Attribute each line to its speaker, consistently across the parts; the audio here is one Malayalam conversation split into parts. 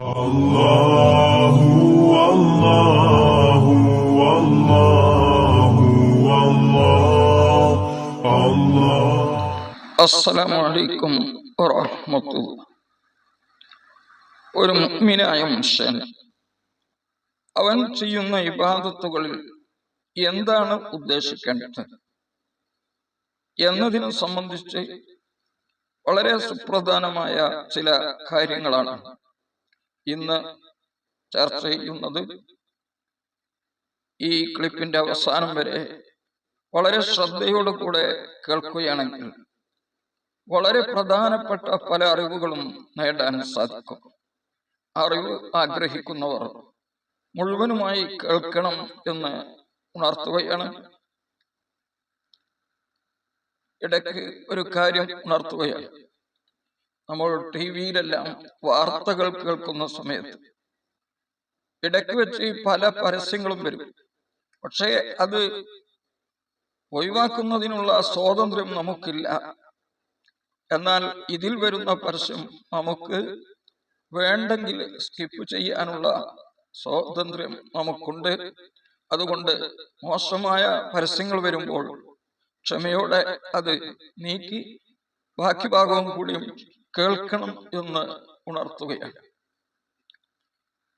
Speaker 1: الله والله والله والله الله
Speaker 2: അസ്സലാമു അലൈക്കും വറഹ്മത്തുള്ളാഹി ഒരു മുഅ്മിനായ മനുഷ്യൻ അവൻ ചെയ്യുന്ന ഇബാദത്തുകളിൽ എന്താണ് ഉദ്ദേശിക്കേണ്ടത് എന്നതിനെ സംബന്ധിച്ച് വളരെ സുപ്രധാനമായ ചില കാര്യങ്ങളാണ് ഇന്ന് ചർച്ച ചെയ്യുന്നത് ഈ ക്ലിപ്പിന്റെ അവസാനം വരെ വളരെ ശ്രദ്ധയോടു കൂടെ കേൾക്കുകയാണെങ്കിൽ വളരെ പ്രധാനപ്പെട്ട പല അറിവുകളും നേടാൻ സാധിക്കും. അറിവ് ആഗ്രഹിക്കുന്നവർ മുഴുവനുമായി കേൾക്കണം എന്ന് ഉണർത്തുകയാണ്. ഇടയ്ക്ക് ഒരു കാര്യം ഉണർത്തുകയാണ്. നമ്മൾ ടി വിയിലെല്ലാം വാർത്തകൾ കേൾക്കുന്ന സമയത്ത് ഇടയ്ക്ക് വെച്ച് പല പരസ്യങ്ങളും വരും. പക്ഷേ അത് ഒഴിവാക്കുന്നതിനുള്ള സ്വാതന്ത്ര്യം നമുക്കില്ല. എന്നാൽ ഇതിൽ വരുന്ന പരസ്യം നമുക്ക് വേണ്ടെങ്കിൽ സ്കിപ്പ് ചെയ്യാനുള്ള സ്വാതന്ത്ര്യം നമുക്കുണ്ട്. അതുകൊണ്ട് മോശമായ പരസ്യങ്ങൾ വരുമ്പോൾ ക്ഷമയോടെ അത് നീക്കി ബാക്കി ഭാഗവും കൂടിയും കേൾക്കണം എന്ന് ഉണർത്തുകയാണ്.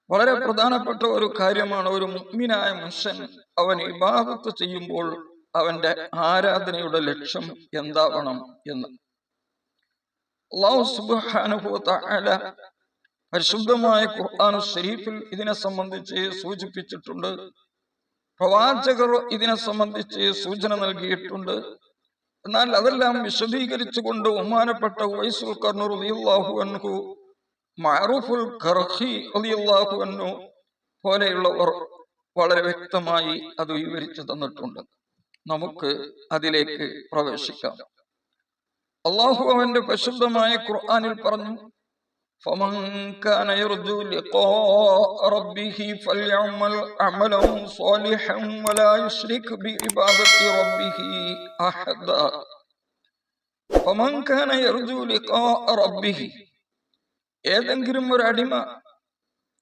Speaker 2: വളരെ പ്രധാനപ്പെട്ട ഒരു കാര്യമാണ് ഒരു മുഗ്മിനായ മനുഷ്യൻ അവൻ ഇബാദത്ത് ചെയ്യുമ്പോൾ അവന്റെ ആരാധനയുടെ ലക്ഷ്യം എന്താവണം എന്ന്. പരിശുദ്ധമായ ഖുർആൻ ഷരീഫിൽ ഇതിനെ സംബന്ധിച്ച് സൂചിപ്പിച്ചിട്ടുണ്ട്. പ്രവാചകർ ഇതിനെ സംബന്ധിച്ച് സൂചന നൽകിയിട്ടുണ്ട്. എന്നാൽ അതെല്ലാം വിശദീകരിച്ചുകൊണ്ട് ബഹുമാനപ്പെട്ട അൻഹു അൻഹു പോലെയുള്ളവർ വളരെ വ്യക്തമായി അത് വിവരിച്ചു തന്നിട്ടുണ്ട്. നമുക്ക് അതിലേക്ക് പ്രവേശിക്കാം. അള്ളാഹു അവന്റെ പരിശുദ്ധമായ ഖുർആാനിൽ പറഞ്ഞു فمن كان يرجو لقاء ربه فليعمل عملا صالحا ولا يشرك بعبادة ربه أحدا فمن كان يرجو لقاء ربه ഏതെങ്കിലും ഒരു അടിമ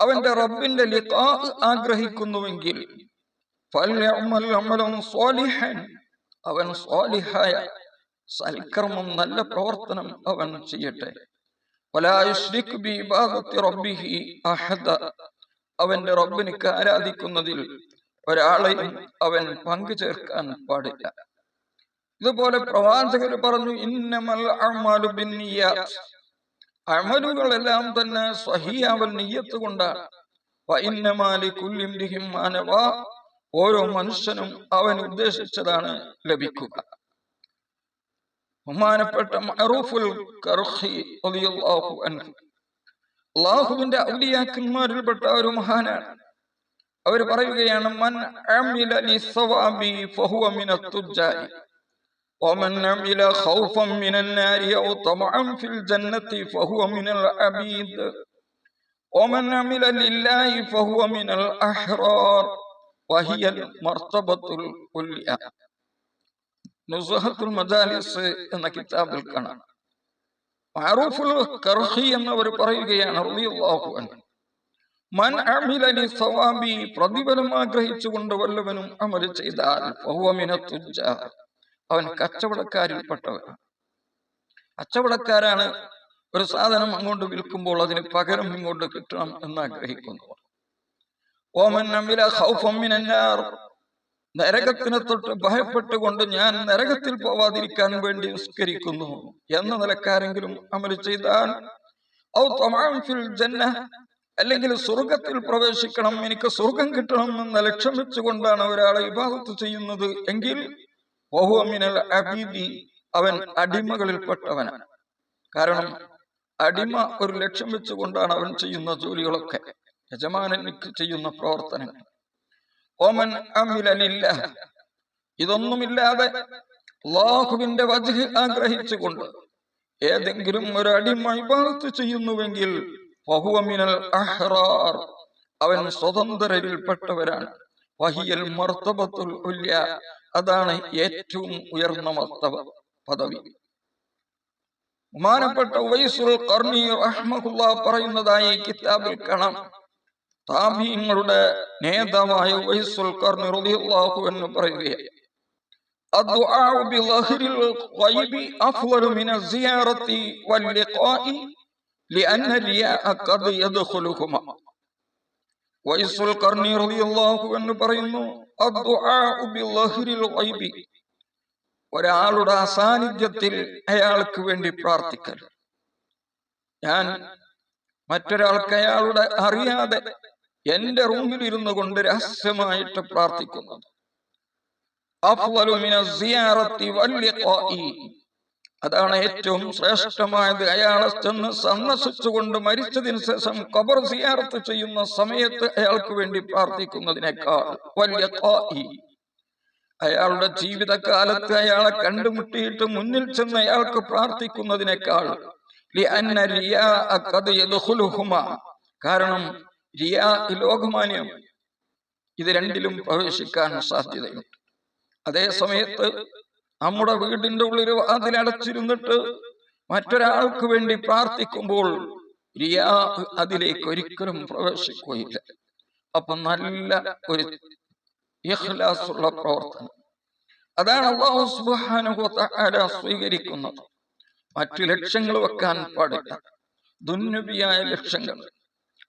Speaker 2: അവന്റെ റബ്ബിന്റെ ലിഖാ ആഗ്രഹിക്കുന്നുവെങ്കിൽ ഫൽയഅമൽ അമലൻ സ്വാലിഹൻ അവൻ സ്വാലിഹായ സൽക്കർമ്മം നല്ല പ്രവർത്തനം അവൻ ചെയ്യട്ടെ അവന്റെ റബ്ബിനിക്ക് ആരാധിക്കുന്നതിൽ ഒരാളെയും അവൻ പങ്കു ചേർക്കാൻ പാടില്ല. ഇതുപോലെ പ്രവാചകർ പറഞ്ഞു ഇന്നമൽ അമലുകളെല്ലാം തന്നെ സഹിയാവൻ നെയ്യത്ത് കൊണ്ടാണ് ഓരോ മനുഷ്യനും അവൻ ഉദ്ദേശിച്ചതാണ് ലഭിക്കുക. ബഹുമാനപ്പെട്ട മഅറൂഫുൽ കർഖി റളിയല്ലാഹു അൻഹു അള്ളാഹുവിന്റെ ഔലിയാക്കന്മാരിൽപ്പെട്ട ഒരു മഹാനാണ് അവർ പറയുകയാണ് മൻ അമില ലിസ്സവാബി ഫഹുവ മിനത് തുജാരി ومن عمل خوفا من النار أو طمعا في الجنة فهو من العبيد ومن عمل لله فهو من الأحرار وهي المرتبة العليا മജാലിസ് എന്ന കിതാബിൽ കാണാം. മഅറൂഫുൽ കർഹി പറയുകയാണ് മൻ അമില സവാബി പ്രതിഫലം ആഗ്രഹിച്ചുകൊണ്ട് വല്ലവനും അമൽ ചെയ്താൽ അവൻ കച്ചവടക്കാരിൽപ്പെട്ടവനാണ് കച്ചവടക്കാരാണ് ഒരു സാധനം അങ്ങോട്ട് വിൽക്കുമ്പോൾ അതിന് പകരം ഇങ്ങോട്ട് കിട്ടണം എന്ന് ആഗ്രഹിക്കുന്നവർ ഓമൻ നരകത്തിനെ തൊട്ട് ഭയപ്പെട്ടുകൊണ്ട് ഞാൻ നരകത്തിൽ പോവാതിരിക്കാൻ വേണ്ടി നിസ്കരിക്കുന്നു എന്ന നിലക്കാരെങ്കിലും അമൽ ചെയ്താൽ അല്ലെങ്കിൽ സ്വർഗത്തിൽ പ്രവേശിക്കണം എനിക്ക് സ്വർഗം കിട്ടണം എന്ന ലക്ഷ്യം വെച്ചുകൊണ്ടാണ് ഒരാളെ വിഭാഗത്ത് ചെയ്യുന്നത് എങ്കിൽ മിനൽ അബീദി അവൻ അടിമകളിൽപ്പെട്ടവനാണ് കാരണം അടിമ ഒരു ലക്ഷ്യം വെച്ചുകൊണ്ടാണ് അവൻ ചെയ്യുന്ന ജോലികളൊക്കെ യജമാനനിക്ക് ചെയ്യുന്ന പ്രവർത്തനങ്ങൾ. അമിലലില്ല ഇതൊന്നുമില്ലാതെ അള്ളാഹുവിന്റെ വജഹ് ആഗ്രഹിച്ചുകൊണ്ട് ഏതെങ്കിലും ഒരു അടിമ ഇബാദത്ത് ചെയ്യുന്നുവെങ്കിൽ ഫഹുവമിനൽ അഹ്റാർ. അവൻ സ്വതന്ത്രരിൽപ്പെട്ടവരാണ്. വഹിയൽ മർത്തബത്തുൽ ഉല്യ. അതാണ് ഏറ്റവും ഉയർന്ന മർത്തബ പദവി. ബഹുമാനപ്പെട്ട വൈസുൽ കർണി റഹ്മഹുല്ല പറയുന്നതായി കിതാബിൽ കാണാം. താബീങ്ങളുടെ നേതാവായ ഉവൈസുൽ ഖർണി റളിയല്ലാഹു എന്ന് പറയുകയാണ് الدعاء بظاهر الغيب أفضل من الزيارة واللقاء لأن الرياء قد يدخلهما വൈസുൽ കർണി റളിയല്ലാഹു എന്ന് പറയുന്നു അദ്ദുആഉ ബിളഹ്രിൽ ഗൈബി ഒരാളുടെ അസാന്നിധ്യത്തിൽ അയാൾക്ക് വേണ്ടി പ്രാർത്ഥിക്കൽ ഞാൻ മറ്റൊരാൾക്ക് അയാളുടെ അറിയാതെ എന്റെ റൂമിൽ ഇരുന്നു കൊണ്ട് രഹസ്യമായിട്ട് പ്രാർത്ഥിക്കുന്നത് അതാണ് ഏറ്റവും ശ്രേഷ്ഠമായത്. അയാളെ ചെന്ന് സന്ദർശിച്ചുകൊണ്ട് മരിച്ചതിന് ശേഷം കബർ സിയാറത്ത് ചെയ്യുന്ന സമയത്ത് അയാൾക്ക് വേണ്ടി പ്രാർത്ഥിക്കുന്നതിനേക്കാൾ വലിയ. അയാളുടെ ജീവിതകാലത്ത് അയാളെ കണ്ടുമുട്ടിയിട്ട് മുന്നിൽ ചെന്ന് അയാൾക്ക് പ്രാർത്ഥിക്കുന്നതിനേക്കാൾ. കാരണം റിയാ ലോകമാന്യം. ഇത് രണ്ടിലും പ്രവേശിക്കാൻ സാധ്യതയുണ്ട്. അതേ സമയത്ത് നമ്മുടെ വീടിന്റെ ഉള്ളിൽ അതിലടച്ചിരുന്നിട്ട് മറ്റൊരാൾക്ക് വേണ്ടി പ്രാർത്ഥിക്കുമ്പോൾ റിയാ അതിലേക്ക് ഒരിക്കലും പ്രവേശിക്കുകയില്ല. അപ്പൊ നല്ല ഒരു ഇഖ്ലാസുള്ള പ്രവർത്തനം. അതാണ് അള്ളാഹു സുബ്ഹാനഹു വതആല സ്വീകരിക്കുന്നത്. മറ്റു ലക്ഷ്യങ്ങൾ വെക്കാൻ പാടില്ല. ദുന്യബിയായ ലക്ഷ്യങ്ങൾ.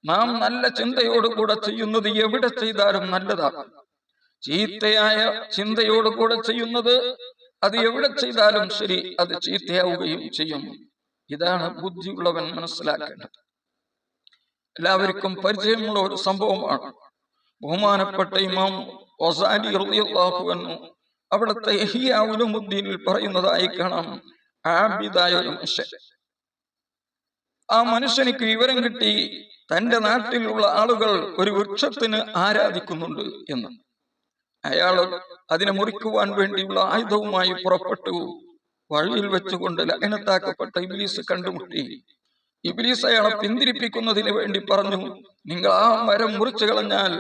Speaker 2: നാം നല്ല ചിന്തയോടുകൂടെ ചെയ്യുന്നത് എവിടെ ചെയ്താലും നല്ലതാണ് ചീത്തയായ ചിന്തയോടുകൂടെ ചെയ്യുന്നത് അത് എവിടെ ചെയ്താലും ശരി അത് ചീത്തയാവുകയും ചെയ്യും. ഇതാണ് ബുദ്ധിയുള്ളവൻ മനസ്സിലാക്കേണ്ടത്. എല്ലാവർക്കും പരിചയമുള്ള ഒരു സംഭവമാണ്. ബഹുമാനപ്പെട്ട ഇമാം റളിയല്ലാഹു അൻഹു അവിടുത്തെ ഹിയാവുലുമുദ്ദീനിൽ പറയുന്നതായി കാണാം. ആബിദായ ഒരു മനുഷ്യൻ. ആ മനുഷ്യനിക്ക് വിവരം കിട്ടി തന്റെ നാട്ടിലുള്ള ആളുകൾ ഒരു വൃക്ഷത്തിന് ആരാധിക്കുന്നുണ്ട് എന്ന്. അയാൾ അതിനെ മുറിക്കുവാൻ വേണ്ടിയുള്ള ആയുധവുമായി പുറപ്പെട്ടു. വഴിയിൽ വെച്ചുകൊണ്ട് ലഗ്നത്താക്കപ്പെട്ട ഇബ്ലീസ് കണ്ടുമുട്ടി. ഇബ്ലീസ് അയാളെ പിന്തിരിപ്പിക്കുന്നതിന് വേണ്ടി പറഞ്ഞു നിങ്ങൾ ആ മരം മുറിച്ചു കളഞ്ഞാൽ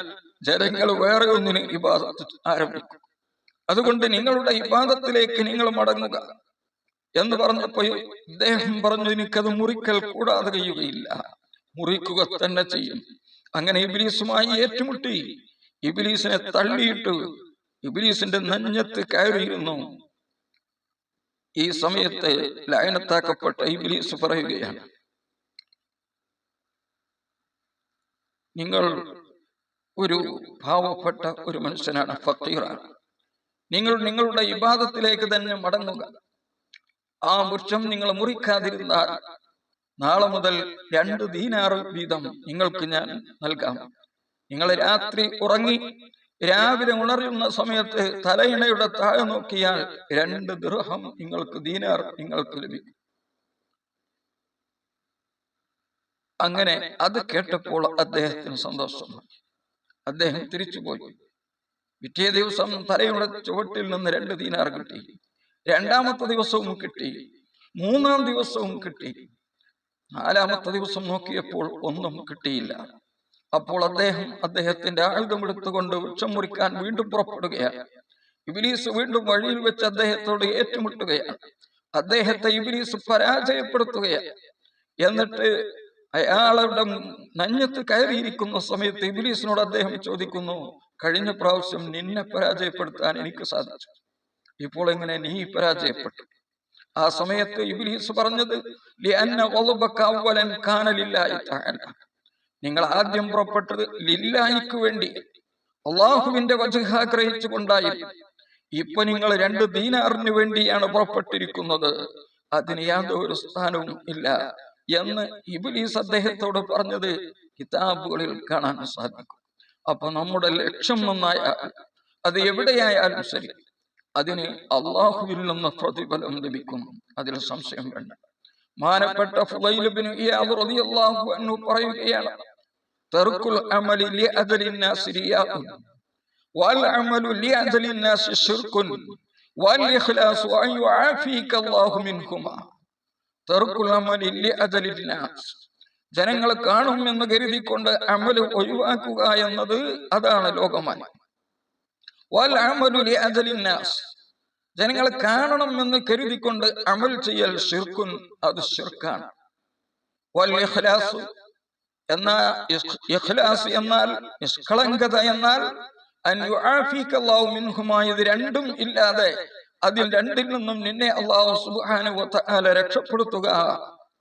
Speaker 2: ജനങ്ങൾ വേറെ ഒന്നിന് ഇബാദത്ത് ആരംഭിക്കും. അതുകൊണ്ട് നിങ്ങളുടെ ഇബാദത്തിലേക്ക് നിങ്ങൾ മടങ്ങുക. എന്ന് പറഞ്ഞപ്പോ ഇദ്ദേഹം പറഞ്ഞു എനിക്കത് മുറിക്കൽ കൂടാതെ കഴിയുകയില്ല. മുറിക്കുക തന്നെ ചെയ്യും. അങ്ങനെ ഇബിലീസുമായി ഏറ്റുമുട്ടി. ഇബിലീസിനെ തള്ളിയിട്ട് ഇബിലീസിന്റെ നെഞ്ഞത്ത് കയറിയിരുന്നു. ഈ സമയത്ത് ലയനത്താക്കപ്പെട്ട ഇബിലീസ് പറയുകയാണ് നിങ്ങൾ ഒരു പാവപ്പെട്ട ഒരു മനുഷ്യനാണ് ഫക്കീറാണ്. നിങ്ങൾ നിങ്ങളുടെ ഇബാദത്തിലേക്ക് തന്നെ മടങ്ങുക. ആ വൃക്ഷം നിങ്ങൾ മുറിക്കാതിരുന്നാൽ നാളെ മുതൽ രണ്ട് ദീനാറ് വീതം നിങ്ങൾക്ക് ഞാൻ നൽകാം. നിങ്ങൾ രാത്രി ഉറങ്ങി രാവിലെ ഉണരുന്ന സമയത്ത് തലയിണയുടെ താഴെ നോക്കിയാൽ രണ്ട് ദൃഹം നിങ്ങൾക്ക് ദീനാർ നിങ്ങൾക്ക് ലഭിക്കും. അങ്ങനെ അത് കേട്ടപ്പോൾ അദ്ദേഹത്തിന് സന്തോഷമായി അദ്ദേഹം തിരിച്ചുപോയി. പിറ്റേ ദിവസം തലയുടെ ചുവട്ടിൽ നിന്ന് രണ്ട് ദീനാർ കിട്ടി. രണ്ടാമത്തെ ദിവസവും കിട്ടി. മൂന്നാം ദിവസവും കിട്ടി. നാലാമത്തെ ദിവസം നോക്കിയപ്പോൾ ഒന്നും കിട്ടിയില്ല. അപ്പോൾ അദ്ദേഹം അദ്ദേഹത്തിന്റെ ആയുധമെടുത്തുകൊണ്ട് വൃക്ഷം മുറിക്കാൻ വീണ്ടും പുറപ്പെടുകയാണ്. ഇബിലീസ് വീണ്ടും വഴിയിൽ വെച്ച് അദ്ദേഹത്തോട് ഏറ്റുമുട്ടുകയാണ്. അദ്ദേഹത്തെ ഇബിലീസ് പരാജയപ്പെടുത്തുകയാണ്. എന്നിട്ട് അയാളുടെ നഞ്ഞത്ത് കയറിയിരിക്കുന്ന സമയത്ത് ഇബിലീസിനോട് അദ്ദേഹം ചോദിക്കുന്നു കഴിഞ്ഞ പ്രാവശ്യം നിന്നെ പരാജയപ്പെടുത്താൻ എനിക്ക് സാധിച്ചു. ഇപ്പോൾ എങ്ങനെ നീ പരാജയപ്പെട്ടു? ആ സമയത്ത് ഇബ്ലീസ് പറഞ്ഞത്. നിങ്ങൾ ആദ്യം പുറപ്പെട്ടത് ലില്ലായിക്ക് വേണ്ടി. അള്ളാഹുവിന്റെ വജഹ ആഗ്രഹിച്ചുകൊണ്ടായി ഇപ്പൊ നിങ്ങൾ രണ്ട് ദീനാറിന് വേണ്ടിയാണ് പുറപ്പെട്ടിരിക്കുന്നത്. അതിന് യാതൊരു സ്ഥാനവും ഇല്ല എന്ന് ഇബിലീസ് അദ്ദേഹത്തോട് പറഞ്ഞത് കിതാബുകളിൽ കാണാൻ സാധിക്കും. അപ്പൊ നമ്മുടെ ലക്ഷ്യം നന്നായാൽ അത് എവിടെയായാലും ശരി. അതിന് അള്ളാഹുവിൽ നിന്ന് പ്രതിഫലം ലഭിക്കും. അതിൽ സംശയം വേണ്ട. മാനപ്പെട്ട പറയുകയാണ് തർക്കുൽ അമലി ലിഅദലിൻ നാസി ശിർകുൻ വൽ ഇഖ്ലാസു അൻ യുആഫീക അല്ലാഹു മിൻഹുമാ. തർക്കുൽ അമലി ലിഅദലിൻ നാസ് ജനങ്ങൾ കാണും എന്ന് കരുതിക്കൊണ്ട് അമൽ ഒഴിവാക്കുക എന്നത് അതാണ് ലോകമാന്യം. ജനങ്ങൾ കാണണം എന്ന് കരുതിക്കൊണ്ട് അമൽ ചെയ്യൽ ശിർക്കും അത് ശിർക്കാണ് എന്ന ഇഖ്ലാസ് എന്നാൽ നിഷ്കളങ്കത എന്നാൽ ഇത് രണ്ടും ഇല്ലാതെ അതിൽ രണ്ടിൽ നിന്നും നിന്നെ അള്ളാഹു സുബാന രക്ഷപ്പെടുത്തുക.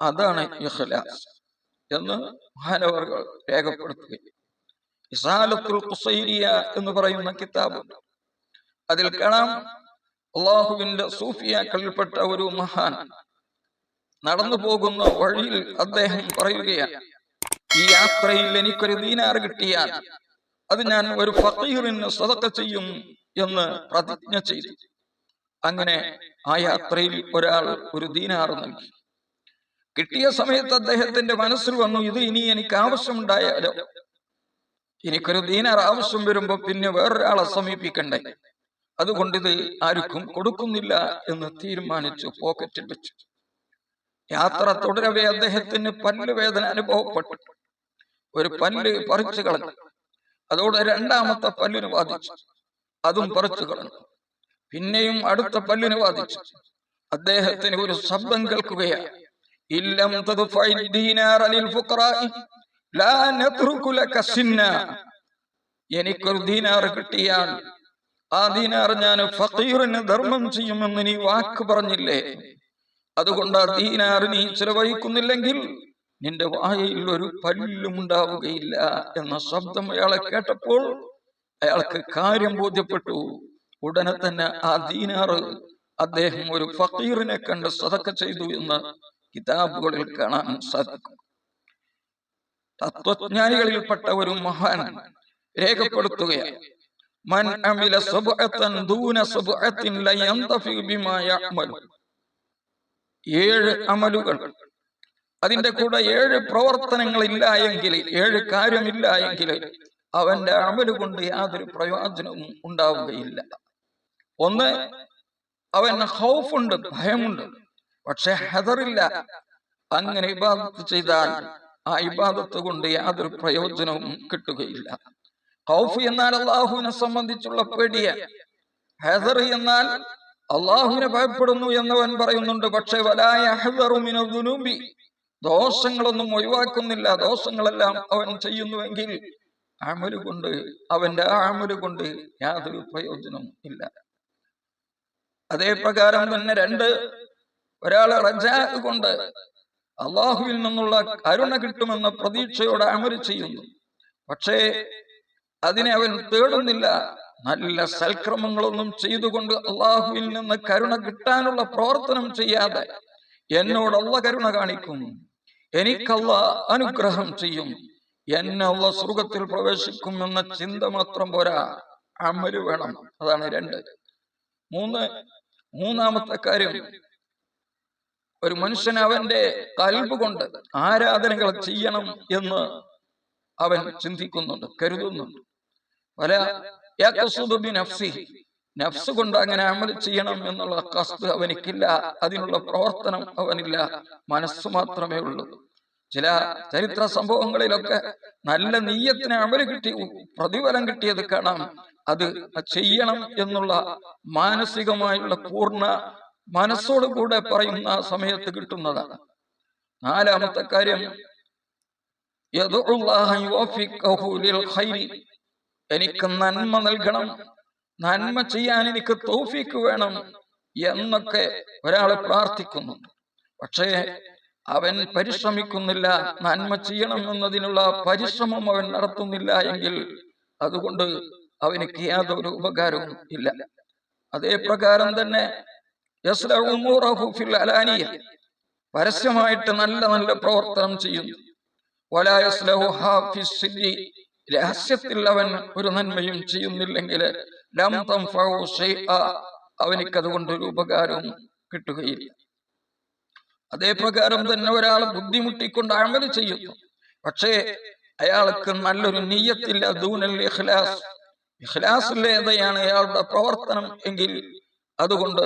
Speaker 2: അതാണ് ഇഖ്ലാസ് എന്ന് മഹാനവർ രേഖപ്പെടുത്തുകയും ഖുസൈരിയ എന്ന് പറയുന്ന കിതാബുണ്ട് അതിൽ കാണാം അള്ളാഹുവിന്റെ സൂഫിയാക്കളിൽപ്പെട്ട ഒരു മഹാൻ നടന്നു പോകുന്ന വഴിയിൽ അദ്ദേഹം പറയുകയാണ് ഈ യാത്രയിൽ എനിക്കൊരു ദീനാർ കിട്ടിയാൽ അത് ഞാൻ ഒരു ഫക്കീറിന് സ്വതക്ക ചെയ്യും എന്ന് പ്രതിജ്ഞ ചെയ്തു. അങ്ങനെ ആ യാത്രയിൽ ഒരാൾ ഒരു ദീനാർ നൽകി. കിട്ടിയ സമയത്ത് അദ്ദേഹത്തിന്റെ മനസ്സിൽ വന്നു ഇത് ഇനി എനിക്ക് ആവശ്യമുണ്ടായാലോ? എനിക്കൊരു ദീനാർ ആവശ്യം വരുമ്പോ പിന്നെ വേറൊരാളെ സമീപിക്കണ്ടേ? അതുകൊണ്ട് ഇത് ആർക്കും കൊടുക്കുന്നില്ല എന്ന് തീരുമാനിച്ചു പോക്കറ്റിൽ വെച്ചു. യാത്ര തുടരവേ അദ്ദേഹത്തിന് പല്ല് വേദന അനുഭവപ്പെട്ടു. ഒരു പല്ല് പറിച്ചു കളഞ്ഞു. അതോടെ രണ്ടാമത്തെ പല്ലിന് ബാധിച്ചു. അതും പറിച്ചു കളഞ്ഞു. പിന്നെയും അടുത്ത പല്ലിന് ബാധിച്ചു. അദ്ദേഹത്തിന് ഒരു ശബ്ദം കേൾക്കുകയാണ് എനിക്കൊരു ദീനാർ കിട്ടിയാൽ ആ ദീനാർ ഞാൻ ഫക്കീറിന് ധർമ്മം ചെയ്യുമെന്ന് നീ വാക്ക് പറഞ്ഞില്ലേ? അതുകൊണ്ട് ആ ദീനാർ നീ ചിലവഴിക്കുന്നില്ലെങ്കിൽ നിന്റെ വായയിൽ ഒരു പല്ലും ഉണ്ടാവുകയില്ല എന്ന ശബ്ദം അയാളെ കേട്ടപ്പോൾ അയാൾക്ക് കാര്യം ബോധ്യപ്പെട്ടു. ഉടനെ തന്നെ ആ ദീനാറ് അദ്ദേഹം ഒരു ഫക്കീറിനെ കണ്ട് സതക്ക ചെയ്തു എന്ന് കിതാബുകളിൽ കാണാൻ സാധിക്കും. തത്വജ്ഞാനികളിൽപ്പെട്ട ഒരു മഹാൻ. രേഖപ്പെടുത്തുകയാണ്. മൻ ദൂന ബിമാ ഏഴ് അമലുകൾ. അതിന്റെ കൂടെ ഏഴ് പ്രവർത്തനങ്ങൾ ഇല്ല എങ്കിൽ ഏഴ് കാര്യമില്ല എങ്കിൽ അവന്റെ അമൽ കൊണ്ട് യാതൊരു പ്രയോജനവും ഉണ്ടാവുകയില്ല. ഒന്ന് അവൻ ഹൗഫുണ്ട് ഭയമുണ്ട്. പക്ഷെ ഹെതറില്ല അങ്ങനെ ഇബാദത്ത് ചെയ്താൽ ആ ഇബാദത്ത് കൊണ്ട് യാതൊരു പ്രയോജനവും കിട്ടുകയില്ല. ഹൗഫ് എന്നാൽ അള്ളാഹുവിനെ സംബന്ധിച്ചുള്ള പേടിയ. ഹെദർ എന്നാൽ അള്ളാഹുവിനെ ഭയപ്പെടുന്നു എന്നവൻ പറയുന്നുണ്ട്. പക്ഷെ വലായ ഹെദറുമിനുബി ദോഷങ്ങളൊന്നും ഒഴിവാക്കുന്നില്ല. ദോഷങ്ങളെല്ലാം അവൻ ചെയ്യുന്നുവെങ്കിൽ അമൽ കൊണ്ട് അവന്റെ ആ അമൽ കൊണ്ട് യാതൊരു പ്രയോജനവും ഇല്ല. അതേ പ്രകാരം തന്നെ രണ്ട് ഒരാൾ റജാ കൊണ്ട് അള്ളാഹുവിൽ നിന്നുള്ള കരുണ കിട്ടുമെന്ന പ്രതീക്ഷയോടെ അമര് ചെയ്യുന്നു. പക്ഷേ അതിനെ അവൻ തേടുന്നില്ല. നല്ല സൽക്രമങ്ങളൊന്നും ചെയ്തുകൊണ്ട് അള്ളാഹുവിൽ നിന്ന് കരുണ കിട്ടാനുള്ള പ്രവർത്തനം ചെയ്യാതെ എന്നോട് അള്ള കരുണ കാണിക്കും. എനിക്കല്ല അനുഗ്രഹം ചെയ്യും. എന്നെ ഉള്ള സുഖത്തിൽ പ്രവേശിക്കും എന്ന ചിന്ത മാത്രം പോരാ. അമൽ വേണം. അതാണ് രണ്ട്. മൂന്ന് മൂന്നാമത്തെ കാര്യം. ഒരു മനുഷ്യൻ അവന്റെ കൽബ് കൊണ്ട് ആരാധനകൾ ചെയ്യണം എന്ന് അവൻ ചിന്തിക്കുന്നുണ്ട് കരുതുന്നുണ്ട് പല. നഫ്സ് കൊണ്ട് അങ്ങനെ അമൽ ചെയ്യണം എന്നുള്ള കസ്ത് അവനിക്കില്ല അതിനുള്ള പ്രവർത്തനം അവനില്ല മനസ്സ് മാത്രമേ ഉള്ളൂ ചില ചരിത്ര സംഭവങ്ങളിലൊക്കെ നല്ല നീയത്തിന് അമൽ കിട്ടി പ്രതിഫലം കിട്ടിയത് കാണാം അത് ചെയ്യണം എന്നുള്ള മാനസികമായുള്ള പൂർണ മനസ്സോട് കൂടെ പറയുന്ന സമയത്ത് കിട്ടുന്നതാണ്. നാലാമത്തെ കാര്യം. എനിക്ക് നന്മ നൽകണം. നന്മ ചെയ്യാൻ എനിക്ക് തൗഫീക്ക് വേണം എന്നൊക്കെ ഒരാൾ പ്രാർത്ഥിക്കുന്നുണ്ട്. പക്ഷേ അവൻ പരിശ്രമിക്കുന്നില്ല. നന്മ ചെയ്യണം എന്നതിനുള്ള പരിശ്രമം അവൻ നടത്തുന്നില്ല എങ്കിൽ അതുകൊണ്ട് അവനിക്ക് യാതൊരു ഉപകാരവും ഇല്ല. അതേ പ്രകാരം തന്നെ പരസ്യമായിട്ട് നല്ല നല്ല പ്രവർത്തനം ചെയ്യുന്നു. രഹസ്യത്തിൽ അവൻ ഒരു നന്മയും ചെയ്യുന്നില്ലെങ്കിൽ ലം തൻഫഉ ശൈഅ. അവനിക്ക് അതുകൊണ്ട് ഒരു ഉപകാരവും കിട്ടുകയില്ല. അതേപ്രകാരം തന്നെ ഒരാൾ ബുദ്ധിമുട്ടിക്കൊണ്ട് അമൽ ചെയ്യുന്നു പക്ഷേ അയാൾക്ക് നല്ലൊരു നീയത്തില്ല. ദൂനൽ ഇഖ്ലാസ്. ഇഖ്ലാസിലേതെയാണ് അയാളുടെ പ്രവർത്തനം എങ്കിൽ അതുകൊണ്ട്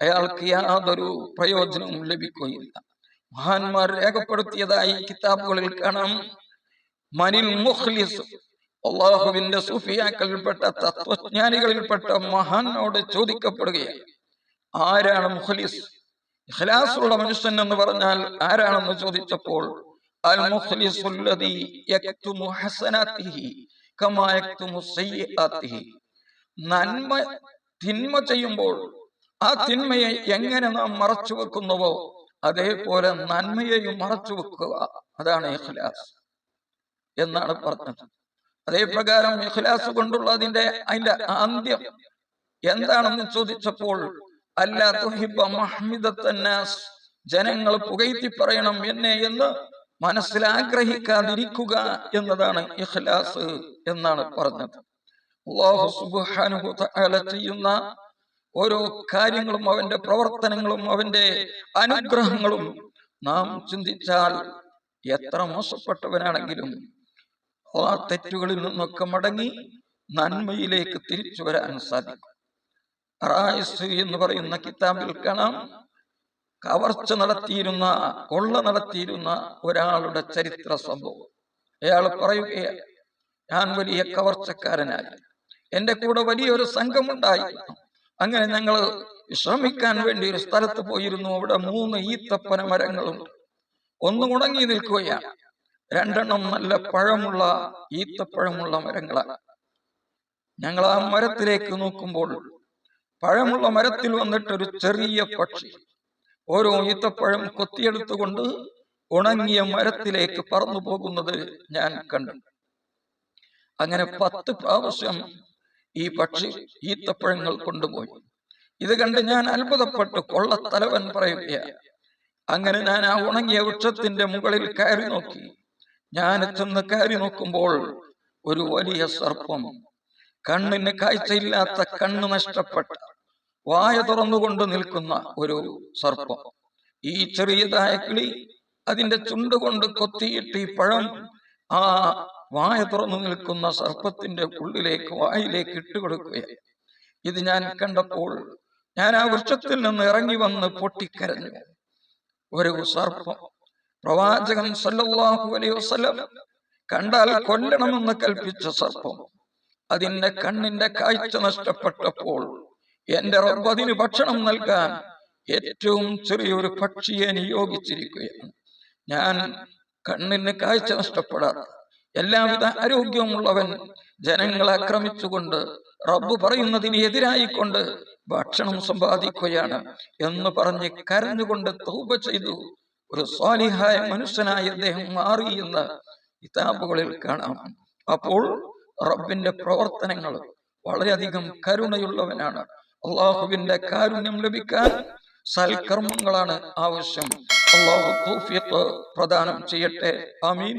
Speaker 2: അയാൾക്ക് യാതൊരു പ്രയോജനവും ലഭിക്കുകയില്ല. മഹാന്മാർ രേഖപ്പെടുത്തിയതായി കിതാബുകളിൽ കാണാം. മനിൽ മുഖ്ലിസ് അള്ളാഹുവിന്റെ സുഫിയാക്കളിൽപ്പെട്ട തത്വജ്ഞാനികളിൽപ്പെട്ട മഹാനോട് ചോദിക്കപ്പെടുകയാണ് ആരാണ് മുഖ്ലിസ്? ഇഖ്ലാസുള്ള മനുഷ്യൻ എന്ന് പറഞ്ഞാൽ ആരാണെന്ന് ചോദിച്ചപ്പോൾ അൽ മുഖ്ലിസുല്ലദി കമാ നന്മ തിന്മ ചെയ്യുമ്പോൾ ആ തിന്മയെ എങ്ങനെ നാം മറച്ചു വെക്കുന്നുവോ അതേപോലെ നന്മയെയും മറച്ചു വെക്കുക അതാണ് ഇഖ്ലാസ്. എന്നാണ് പറഞ്ഞത്. അതേ പ്രകാരം ഇഖ്ലാസ് കൊണ്ടുള്ള അതിന്റെ അതിന്റെ ആദ്യം എന്താണെന്ന് ചോദിച്ചപ്പോൾ അല്ല തുഹിബ്ബ മഹ്മിദത്തന്നാസ് ജനങ്ങൾ പുകഴ്ത്തി പറയണം എന്നെ എന്ന് മനസ്സിലാഗ്രഹിക്കാതിരിക്കുക എന്നതാണ് ഇഖ്ലാസ് എന്നാണ് പറഞ്ഞത്. അള്ളാഹു സുബ്ഹാനഹു തആല ചെയ്യുന്ന ഓരോ കാര്യങ്ങളും അവന്റെ പ്രവർത്തനങ്ങളും അവന്റെ അനുഗ്രഹങ്ങളും നാം ചിന്തിച്ചാൽ എത്ര മോശപ്പെട്ടവനാണെങ്കിലും ആ തെറ്റുകളിൽ നിന്നൊക്കെ മടങ്ങി നന്മയിലേക്ക് തിരിച്ചു വരാൻ സാധിക്കും. എന്ന് പറയുന്ന കിതാബിൽ കാണാം കവർച്ച നടത്തിയിരുന്ന കൊള്ള നടത്തിയിരുന്ന ഒരാളുടെ ചരിത്ര സംഭവം. അയാൾ പറയുകയാണ് ഞാൻ വലിയ കവർച്ചക്കാരനായി. എന്റെ കൂടെ വലിയൊരു സംഘമുണ്ടായിരുന്നു അങ്ങനെ ഞങ്ങൾ വിശ്രമിക്കാൻ വേണ്ടി ഒരു സ്ഥലത്ത് പോയിരുന്നു. അവിടെ മൂന്ന് ഈത്തപ്പന മരങ്ങളും ഒന്ന് ഉണങ്ങി നിൽക്കുകയാണ്. രണ്ടെണ്ണം നല്ല പഴമുള്ള ഈത്തപ്പഴമുള്ള മരങ്ങളാണ്. ഞങ്ങൾ ആ മരത്തിലേക്ക് നോക്കുമ്പോൾ പഴമുള്ള മരത്തിൽ വന്നിട്ട് ഒരു ചെറിയ പക്ഷി ഓരോ ഈത്തപ്പഴം കൊത്തിയെടുത്തുകൊണ്ട് ഉണങ്ങിയ മരത്തിലേക്ക് പറന്നു പോകുന്നത് ഞാൻ കണ്ടു. അങ്ങനെ പത്ത് പ്രാവശ്യം ഈ പക്ഷി ഈത്തപ്പഴങ്ങൾ കൊണ്ടുപോയി. ഇത് കണ്ട് ഞാൻ അത്ഭുതപ്പെട്ടു. കൊള്ളത്തലവൻ പറയുകയാണ് അങ്ങനെ ഞാൻ ആ ഉണങ്ങിയ വൃക്ഷത്തിന്റെ മുകളിൽ കയറി നോക്കി. ഞാൻ ചെന്ന് കയറി നോക്കുമ്പോൾ ഒരു വലിയ സർപ്പം കണ്ണിന് കാഴ്ചയില്ലാത്ത കണ്ണ് നഷ്ടപ്പെട്ട വായ തുറന്നുകൊണ്ട് നിൽക്കുന്ന ഒരു സർപ്പം. ഈ ചെറിയതായ കിളി അതിന്റെ ചുണ്ടുകൊണ്ട് കൊത്തിയിട്ട് ഈ പഴം ആ വായ തുറന്നു നിൽക്കുന്ന സർപ്പത്തിന്റെ ഉള്ളിലേക്ക് വായിലേക്ക് ഇട്ടുകൊടുക്കുകയായി ഇത് ഞാൻ കണ്ടപ്പോൾ ഞാൻ ആ വൃക്ഷത്തിൽ നിന്ന് ഇറങ്ങി വന്ന് പൊട്ടിക്കരഞ്ഞു. ഒരു സർപ്പം പ്രവാചകൻ സല്ലല്ലാഹു അലൈഹി വസല്ലം കണ്ടാൽ കൊല്ലണമെന്ന് കൽപ്പിച്ച സർപ്പം അതിന്റെ കണ്ണിന്റെ കാഴ്ച നഷ്ടപ്പെട്ടപ്പോൾ എന്റെ റബ്ബ് അതിന് ഭക്ഷണം നൽകാൻ ഏറ്റവും ചെറിയൊരു പക്ഷിയെ നിയോഗിച്ചിരിക്കുകയാണ്. ഞാൻ കണ്ണിന് കാഴ്ച നഷ്ടപ്പെടാത്ത എല്ലാവിധ ആരോഗ്യമുള്ളവൻ ജനങ്ങളെ ആക്രമിച്ചുകൊണ്ട് റബ്ബ് പറയുന്നതിന് എതിരായിക്കൊണ്ട് ഭക്ഷണം സമ്പാദിക്കുകയാണ് എന്ന് പറഞ്ഞ് കരഞ്ഞുകൊണ്ട് തൗബ ചെയ്തു. ഒരു സ്വാലിഹായ മനുഷ്യനായി അദ്ദേഹം മാറി എന്ന് കിതാബുകളിൽ കാണാം. അപ്പോൾ റബ്ബിന്റെ പ്രവർത്തനങ്ങൾ വളരെയധികം കരുണയുള്ളവനാണ്. അള്ളാഹുവിന്റെ കാരുണ്യം ലഭിക്കാൻ സൽക്കർമ്മങ്ങളാണ് ആവശ്യം. അള്ളാഹു പ്രദാനം ചെയ്യട്ടെ. ആമീൻ.